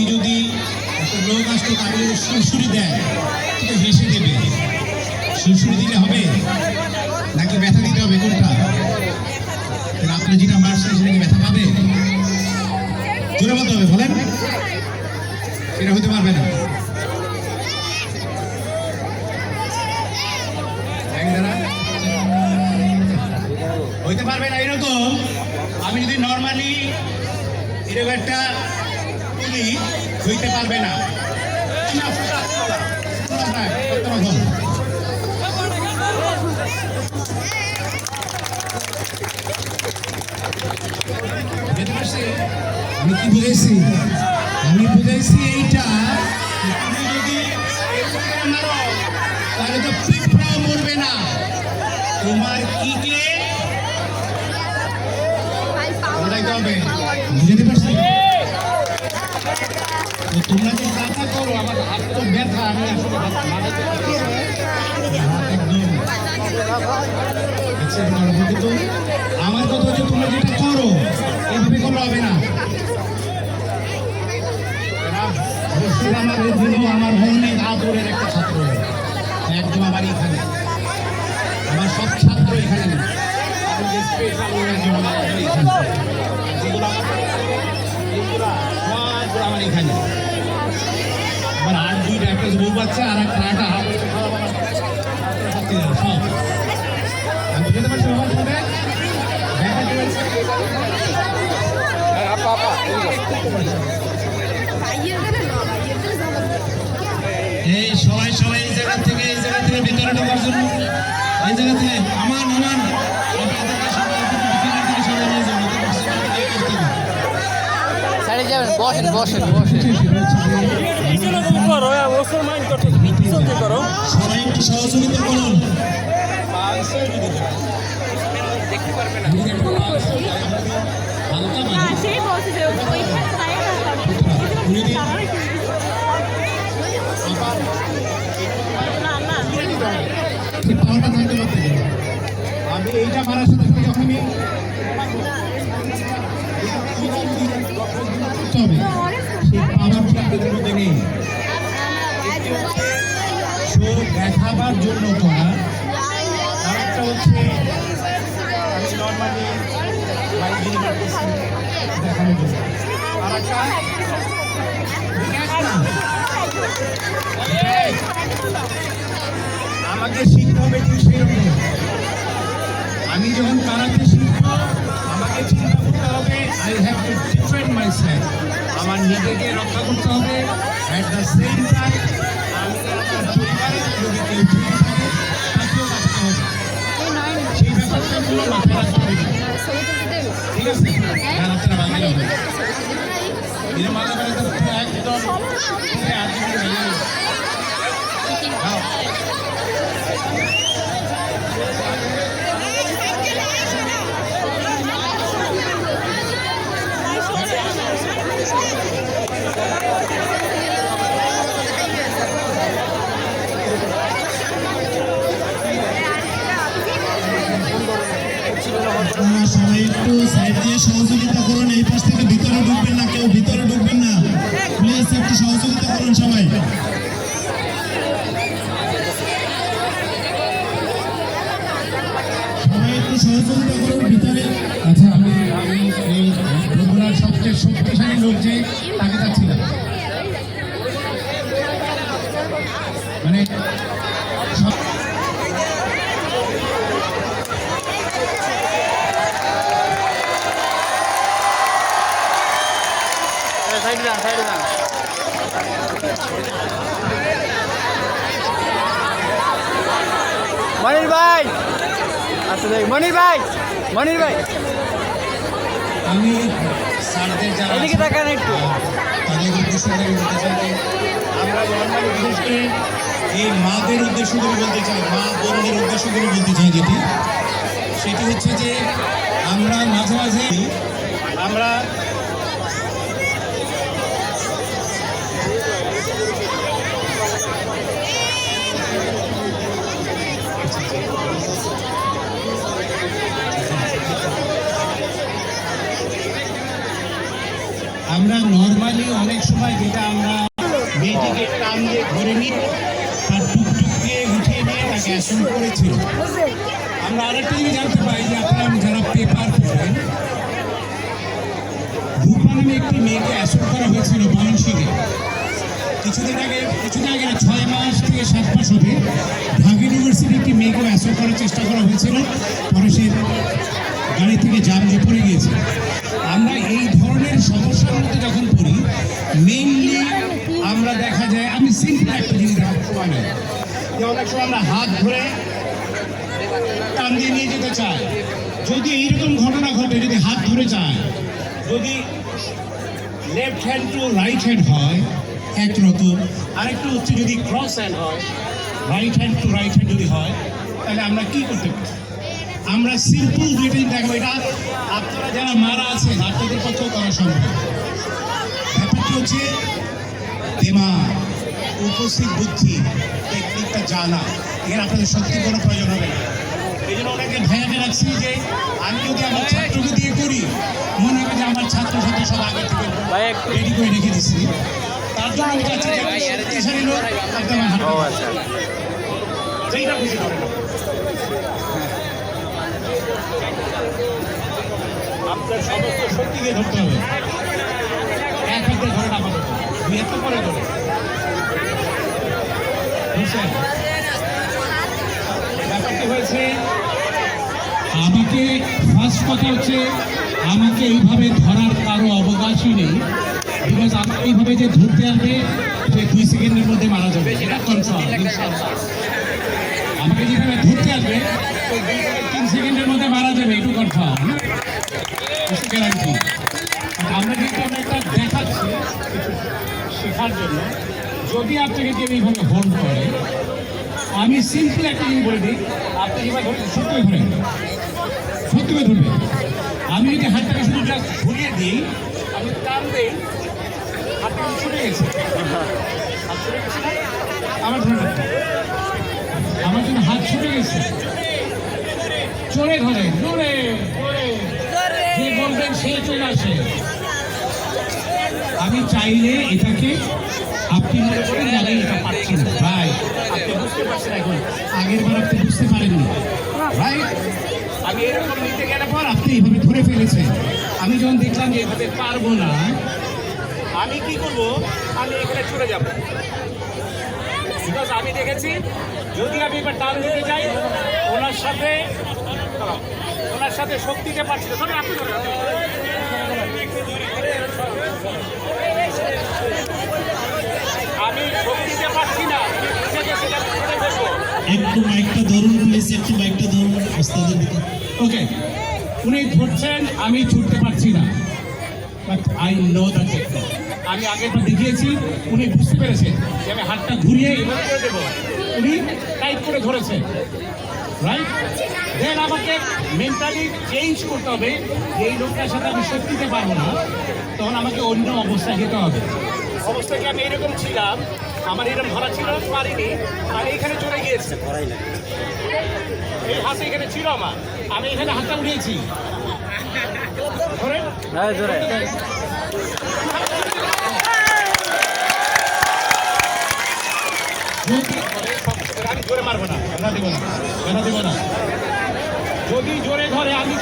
আপনি যদি লোক আসতো যদি সুরসুরি দেয়, তো হেসে দেবে। সুরসুরি দিলে হবে? নাকি ব্যথা দিতে হবে কোনটা? তাহলে আপনি যেটা মারছেন সেটা কি ব্যথা পাবে? জোরে বলতে হবে, বলেন। এটা হতে পারবে না? হইতে পারবে না, এরকম। আমি যদি নর্মালি এরকম একটা হইতে পারবে না? আমি কি বুঝাইছি? আমি বুঝাইছি এইটা তুমি যদি তাহলে তো পিঁপড়াও মরবে না। তোমার কিকে ওটাইতে হবে? পারছি? আমার তো ব্যথা, আমি আসলে হাত নাড়াতে পারছি না। হাত একদম দেখছেন আমার কথা হচ্ছে তোমরা যেটা করো, এভাবে করলে হবে না। আমার অনেক আদরের একটা ছাত্র। একদম আমার এখানে। আমার সব ছাত্র এখানে একজন আমার আমার এখানে আমার একটা বউ বাচ্চা আর একটা আমার এই সবাই সবাই এই জায়গা থেকে, এই জায়গা থেকে ভিতরে ঢোকার জন্য। এই জায়গা থেকে আমান না ঠিক পাওয়াটা থাকতে পারতে আমি এইটা মারার পাওয়ারটা এদের মধ্যে নেই শো দেখাবার জন্য করা আরেকটা হচ্ছে আমি নর্মালি করতেছি দেখানোর জন্য। আরেকটা এই, নিজেকে রক্ষা করতে হবে অ্যাট দ্য সেম টাইম আমি আমার পরিবারের যদি কেউ ঢুকে থাকে তাকেও বাঁচতে হবে সেই ব্যাপারটা গুলো মাথায় রাখতে হবে ঠিক আছে রাত্রে বাজে হবে এর মাথা করে তো পুরো একদম পুরো আজকে আপনারা সবাই একটু সাইড দিয়ে সহযোগিতা করুন এই পাশ থেকে ভিতরে ঢুকবেন না কেউ ভিতরে ঢুকবেন না প্লিজ একটু সহযোগিতা করুন সবাই সবাই একটু সহযোগিতা করুন ভিতরে আচ্ছা আমি আমি এই সবচেয়ে শক্তিশালী লোক যে তাকে সাইডে যান সাইডে যান মনির ভাই। আচ্ছা দেখ মনির ভাই মনির ভাই। আমি স্যারদের যারা এদিকে তাকান একটু। তাদের উদ্দেশ্য করে বলতে চাই আমরা নর্মালি বিশেষ করে এই মাদের উদ্দেশ্য করে বলতে চাই মা বোনদের উদ্দেশ্য করে বলতে চাই যেটি সেটি হচ্ছে যে আমরা মাঝে মাঝে আমরা আমরা নর্মালি অনেক সময় হয় যেটা আমরা মেয়েটিকে টান দিয়ে ধরে নিয়ে তার টুকটুক দিয়ে উঠিয়ে নিয়ে তাকে অ্যাসল্ট করেছিল। আমরা আরেকটা জিনিস জানতে পাই যে আপনারা যারা পেপার পড়েন, রূপা নামে একটি মেয়েকে অ্যাসল্ট করা হয়েছিল বারাণসীতে কিছুদিন আগে কিছুদিন আগে ছয় মাস থেকে সাত মাস হবে ঢাকা ইউনিভার্সিটি একটি মেয়েকে অ্যাসল্ট করার চেষ্টা করা হয়েছিল। পরে সে গাড়ি থেকে জাম দিয়ে পড়ে গিয়েছে আমরা এই ধরনের সমস্যার মধ্যে যখন পড়ি মেইনলি আমরা দেখা যায় আমি সিম্পল একটা জিনিস দেখার সময় যে অনেক সময় আমরা হাত ধরে টান দিয়ে নিয়ে যেতে চাই। যদি এইরকম ঘটনা ঘটে, যদি হাত ধরে চায় যদি left hand to right hand হয় একরকম আরেকটু হচ্ছে যদি ক্রস হ্যান্ড হয় right hand to right hand যদি হয়, তাহলে আমরা কি করতে পারি? আমরা সিম্পল দুইটাই দেখব। এটা আপনারা যারা মারা আছেন, আপনাদের পক্ষেও করা সম্ভব। ব্যাপারটা হচ্ছে দিমাগ উপস্থিত বুদ্ধি টেকনিকটা জানা। এখানে আপনাদের সত্যি কোনো প্রয়োজন হবে না। এই জন্য অনেকে ভয়াকে রাখছি যে আমি যদি আমার ছাত্রকে দিয়ে করি মনে হবে যে আমার ছাত্র ছাত্রী সব আগে থেকে রেডি করে রেখে দিচ্ছি তার জন্য আমি চাচ্ছি যে শক্তিশালী লোক একদম। আচ্ছা। যেইটা খুশি করে আপনার সমস্ত শক্তিকে ধরতে হবে। এক হাতে ধরেন আমাদের হাতে পরে ধরে বুঝছেন ব্যাপারটি হয়েছে আমাকে ফার্স্ট কথা হচ্ছে, আমাকে এইভাবে ধরার কারও অবকাশই নেই বিকজ আমাকে এইভাবে যে ধরতে আসবে, সে দুই সেকেন্ডের মধ্যে মারা যাবে। এটা কনফার্ম আমাকে যেভাবে ধরতে আসবে তিন সেকেন্ডের মধ্যে মারা যাবে এটু কনফার্ম আমরা কিন্তু আমরা একটা দেখাচ্ছি। শেখার জন্য যদি আপনাকে কেউ এইভাবে হোল্ড করে আমি সিম্পল একটা জিনিস বলে দিই আপনি যেভাবে ধরতে সত্যি করে সত্যি করে ধরবেন আমি যদি হাতটাকে শুধু জাস্ট ঘুরিয়ে দিই আমি টান দিই হাতটা ছুটে গেছে? আমার ধরে। আমার কিন্তু হাত ছুটে গেছে। চলে ধরে জোরে যে বলবেন সে চলে আসে। আমি চাইলে এটাকে আপনি মনে করেন যে এটা পারছি না। ভাই আপনি বুঝতে পারছেন এখন। আগের বার আপনি বুঝতে পারেননি। ভাই আমি এরকম নিতে গেলে পর আপনি এইভাবে ধরে ফেলেছেন। আমি যখন দেখলাম যে এভাবে পারব না আমি কি করব? আমি এখানে চলে যাব। বিকজ আমি দেখেছি যদি আমি এবার টান দিতে যাই ওনার সাথে ওনার সাথে শক্তি দিতে পারছি না। আপনি একটু মাইকটা ধরুন প্লিজ একটু মাইকটা ধরুন, ওস্তাদের দিকে। ওকে উনি ধরছেন, আমি ছুটতে পারছি না। But I know the technique আমি আগেরবার দেখিয়েছি, উনি বুঝতে পেরেছেন যে আমি হাতটা ঘুরিয়ে এভাবে দেবো। উনি টাইট করে ধরেছেন রাইট দেন আমাকে মেন্টালি চেঞ্জ করতে হবে। যে এই লোকটার সাথে আমি সত্যি দিতে পারব না। তখন আমাকে অন্য অবস্থায় যেতে হবে। অবস্থাকে আমি এরকম ছিলাম? আমার এরকম ধরা ছিল পারিনি আমি এখানে চলে গিয়েছি এই হাতে এখানে ছিল আমার আমি এখানে হাতটা উঠিয়েছি হ্যাঁ আমি জোরে মারবো না দেবো না দেবো না যদি জোরে ধরে আমি